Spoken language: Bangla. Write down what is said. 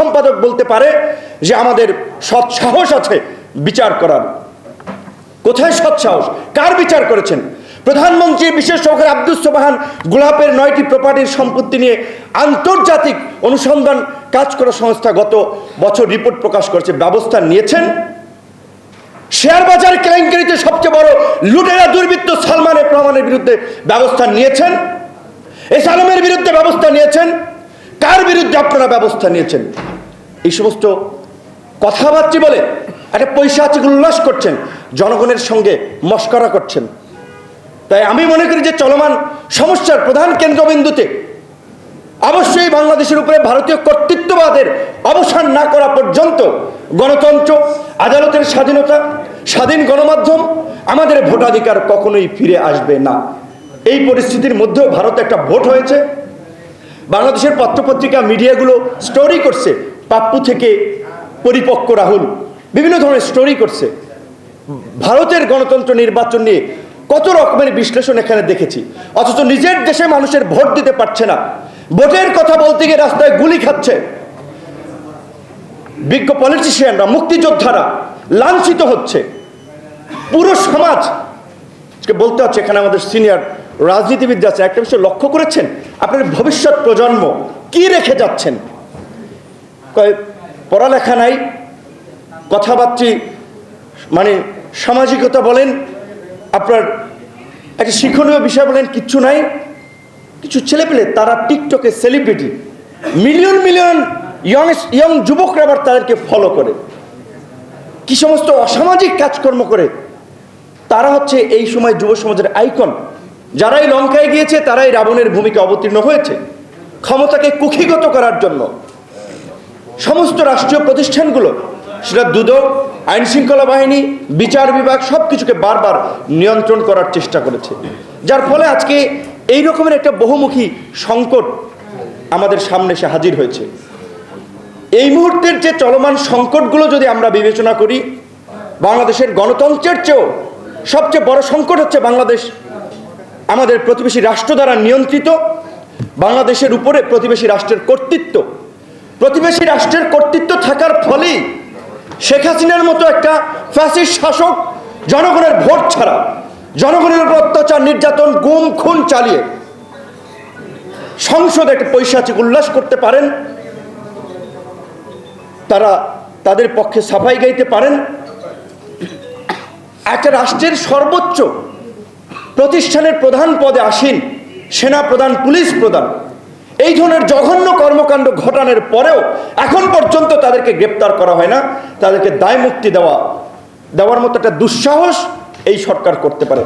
সম্পাদক বলতে পারে যে আমাদের সৎ সাহস আছে বিচার করার। কোথায় সৎসাহস কার বিচার করেছেন? প্রধানমন্ত্রী বিশেষ সহকারী আব্দুল সোবাহান গোলাপের নয়টি প্রপার্টির সম্পত্তি নিয়ে আন্তর্জাতিক অনুসন্ধান কাজ করা সংস্থা গত বছর রিপোর্ট প্রকাশ করেছে, ব্যবস্থা নিয়েছেন। শেয়ার বাজার কেলেঙ্কারিতে সবচেয়ে বড় লুটেরা দুর্বৃত্ত সালমানের প্রমাণের বিরুদ্ধে ব্যবস্থা নিয়েছেন। এই সালমের বিরুদ্ধে ব্যবস্থা নিয়েছেন। কার বিরুদ্ধে আপনারা ব্যবস্থা নিয়েছেন। এই সমস্ত কথাবার্তা বলে একটা পৈশাচিক উল্লাস করছেন, জনগণের সঙ্গে মস্করা করছেন। তাই আমি মনে করি যে চলমান সমস্যার প্রধান কেন্দ্রবিন্দুতে অবশ্যই বাংলাদেশের উপরে ভারতীয় কর্তৃত্ববাদের অবসান না করা পর্যন্ত গণতন্ত্র, আদালতের স্বাধীনতা, স্বাধীন গণমাধ্যম আমাদের ভোটাধিকার কখনোই ফিরে আসবে না। এই পরিস্থিতির মধ্যেও ভারতে একটা ভোট হয়েছে। বাংলাদেশের পত্রপত্রিকা, মিডিয়াগুলো স্টোরি করছে। পাপ্পু থেকে পরিপক্ক রাহুল। বিভিন্ন ধরনের স্টোরি করছে। ভারতের গণতন্ত্র নির্বাচন নিয়ে কত রকমের বিশ্লেষণ এখানে দেখেছি। অথচ নিজের দেশে মানুষের ভোট দিতে পারছে না। ভোটের কথা বলতে গিয়ে রাস্তায় গুলি খাচ্ছে। বিজ্ঞ পলিটিশিয়ানরা মুক্তিযোদ্ধারা লাঞ্ছিত হচ্ছে। পুরো সমাজ বলতে হচ্ছে এখানে আমাদের সিনিয়র রাজনীতিবিদ আছে, একটা বিষয় লক্ষ্য করেছেন? আপনার ভবিষ্যৎ প্রজন্ম কি রেখে যাচ্ছেন? পড়ালেখা নাই, কথাবার্তি মানে সামাজিকতা বলেন, আপনার একটা শিক্ষণীয় বিষয় বলেন, কিচ্ছু নাই। কিছু ছেলেপেলে, তারা টিকটকে celebrity million million young young যুবকরা আবার তাদেরকে ফলো করে। কি সমস্ত অসামাজিক কাজকর্ম করে। তারা হচ্ছে এই সময় যুব সমাজের আইকন যারাই লঙ্কায় গিয়েছে, তারাই রাবণের ভূমিকা অবতীর্ণ হয়েছে। ক্ষমতাকে কুক্ষিগত করার জন্য সমস্ত রাষ্ট্রীয় প্রতিষ্ঠানগুলো, সেটা দুদক, আইন শৃঙ্খলা বাহিনী, বিচার বিভাগ সব কিছুকে বারবার নিয়ন্ত্রণ করার চেষ্টা করেছে। যার ফলে আজকে এই রকমের একটা বহুমুখী সংকট আমাদের সামনে এসে হাজির হয়েছে। এই মুহূর্তের যে চলমান সংকটগুলো যদি আমরা বিবেচনা করি, বাংলাদেশের গণতন্ত্রের চেয়েও সবচেয়ে বড় সংকট হচ্ছে বাংলাদেশ আমাদের প্রতিবেশী রাষ্ট্র দ্বারা নিয়ন্ত্রিত, বাংলাদেশের উপরে প্রতিবেশী রাষ্ট্রের কর্তৃত্ব। প্রতিবেশী রাষ্ট্রের কর্তৃত্ব থাকার ফলেই শেখ হাসিনার মতো একটা ফ্যাসিস্ট শাসক জনগণের ভোট ছাড়া, জনগণের উপর অত্যাচার, নির্যাতন, গুম, খুন চালিয়ে সংসদে একটা পৈশাচিক উল্লাস করতে পারেন। তারা তাদের পক্ষে সাফাই গাইতে পারেন। একটা রাষ্ট্রের সর্বোচ্চ প্রতিষ্ঠানের প্রধান পদে আসীন, সেনা প্রধান, পুলিশ প্রধান। এই ধরনের জঘন্য কর্মকাণ্ড ঘটানোর পরেও এখন পর্যন্ত তাদেরকে গ্রেপ্তার করা হয় না। তাদেরকে দায় মুক্তি দেওয়া, দেওয়ার মতো একটা দুঃসাহস এই সরকার করতে পারে।